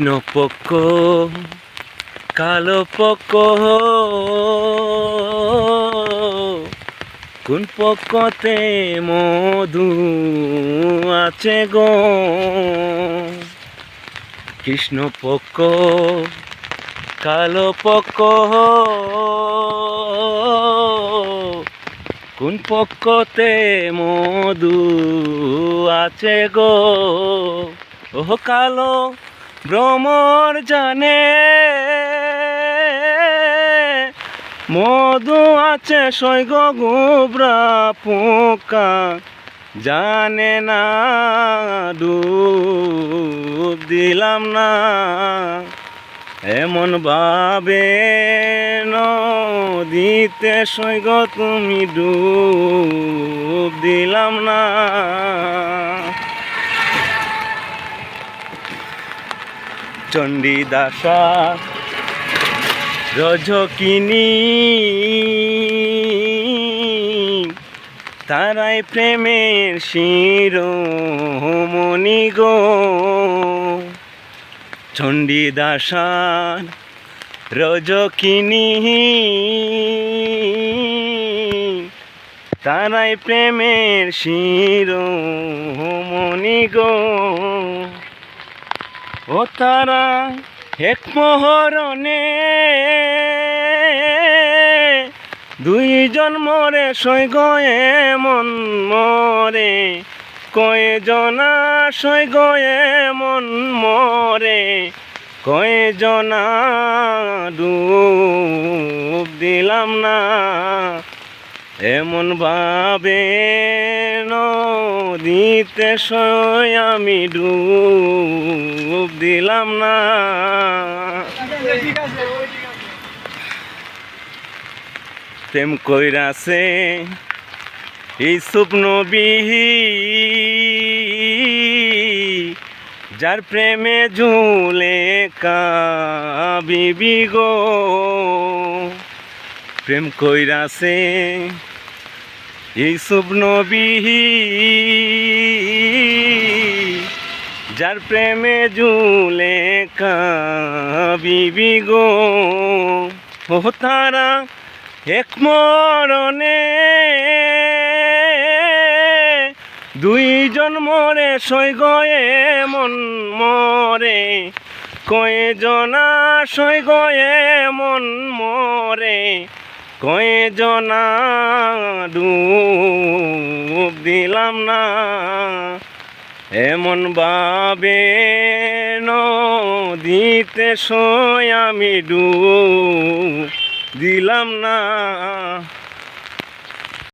কৃষ্ণ পক্ষ, কালো পক্ষ, কোন পক্ষতে মধু আছে গো? কৃষ্ণ পক্ষ, কালো পক্ষ, কোন পক্ষতে মধু আছে গো? ও কালো ভ্রমর জানে। মধু আছে সৈগ গোবরা পোকা, জানে না, ডুব দিলাম না। এমন ভাবে নদীতে সৈগ তুমি ডুব দিলাম না। চণ্ডীদাসা রজকিনী। তারাই প্রেমের শিরোমণি গো। চণ্ডীদাসার রজকিনী। তারাই প্রেমের শিরোমণি গো। ও তারা এক মোহরণে দুইজন মরে গয়ে মন মরে। কয়জনা গয়ে মন মরে। কয়জনা ডুব দিলাম না। এমন ভাবে নদীতে সয় আমি ডুব দিলাম না। প্রেম কইরাছে এই স্বপ্ন যার প্রেমে ঝুলে কাবিবি গো। প্রেম কইরাছে এই স্বপ্ন যার প্রেমে ঝুলে কাবিবি গো। ও তারা এক মরণে দুইজন মরে সৈগ মন মরে। কয়জনা সৈগ মন মরে। কয়জনা ডুব দিলাম না। এমন বাবে নদীতে সয় আমি ডুব দিলাম না।